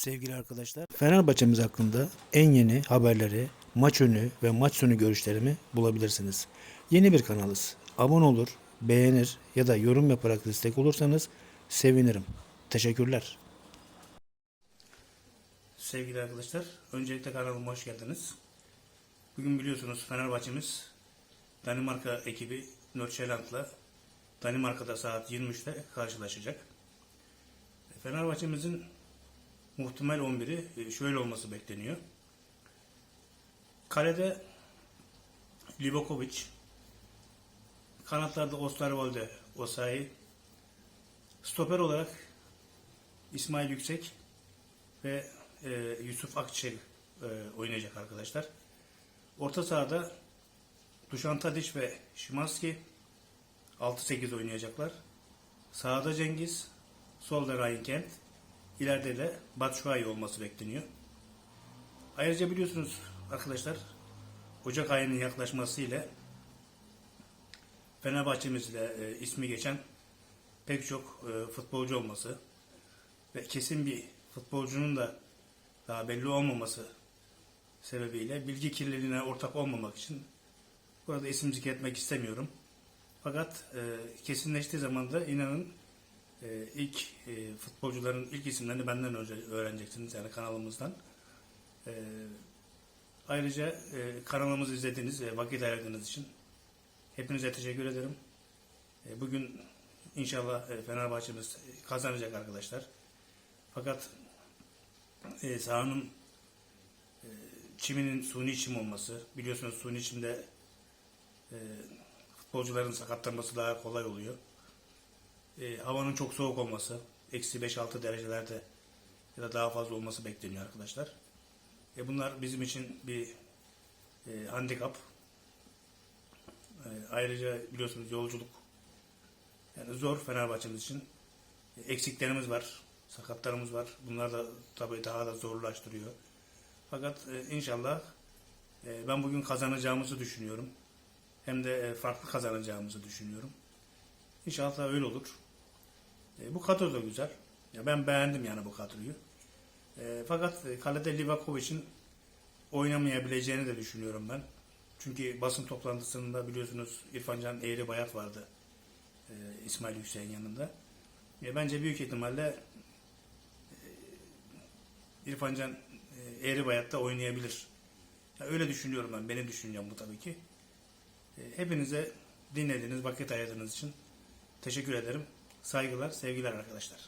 Sevgili arkadaşlar, Fenerbahçemiz hakkında en yeni haberleri, maç önü ve maç sonu görüşlerimi bulabilirsiniz. Yeni bir kanalız. Abone olur, beğenir ya da yorum yaparak destek olursanız sevinirim. Teşekkürler. Sevgili arkadaşlar, öncelikle kanalıma hoş geldiniz. Bugün biliyorsunuz Fenerbahçemiz Danimarka ekibi Nordsjælland'la Danimarka'da saat 23'te karşılaşacak. Fenerbahçemizin muhtemel 11'i şöyle olması bekleniyor. Kalede Livakovic, kanatlarda Osterwolde, Osayi, stoper olarak İsmail Yüksek ve e, Yusuf Akçel e, oynayacak arkadaşlar. Orta sahada Dušan Tadić ve Şimanski 6-8 oynayacaklar. Sağda Cengiz, solda Ryan Kent, ileride de Batshuayi olması bekleniyor. Ayrıca biliyorsunuz arkadaşlar Ocak ayının yaklaşmasıyla Fenerbahçemizle e, ismi geçen pek çok e, futbolcu olması ve kesin bir futbolcunun da daha belli olmaması sebebiyle bilgi kirliliğine ortak olmamak için burada isim zikretmek istemiyorum. Fakat e, kesinleştiği zaman da inanın e, ilk e, futbolcuların ilk isimlerini benden önce öğreneceksiniz yani kanalımızdan. E, ayrıca e, kanalımızı izlediğiniz ve vakit ayırdığınız için hepinize teşekkür ederim. E, bugün inşallah e, Fenerbahçemiz kazanacak arkadaşlar. Fakat e, sahanın e, çiminin suni çim olması, biliyorsunuz suni çimde e, futbolcuların sakatlanması daha kolay oluyor. E, havanın çok soğuk olması, eksi 5-6 derecelerde ya da daha fazla olması bekleniyor arkadaşlar. E, bunlar bizim için bir e, handikap. E, ayrıca biliyorsunuz yolculuk yani zor Fenerbahçemiz için. E, eksiklerimiz var, sakatlarımız var. Bunlar da tabii daha da zorlaştırıyor. Fakat e, inşallah e, ben bugün kazanacağımızı düşünüyorum. Hem de e, farklı kazanacağımızı düşünüyorum. İnşallah öyle olur. E, bu kadro da güzel. Ya ben beğendim yani bu kadroyu. E, fakat kalede Livakovic'in oynamayabileceğini de düşünüyorum ben. Çünkü basın toplantısında biliyorsunuz İrfan Can Eğri Bayat vardı. E, İsmail Yüksek'in yanında. E, bence büyük ihtimalle e, İrfan Can e, Eğri Bayat'ta oynayabilir. Ya öyle düşünüyorum ben. Benim düşüncem bu tabii ki. E, hepinize dinlediğiniz, vakit ayırdığınız için teşekkür ederim. Saygılar, sevgiler arkadaşlar.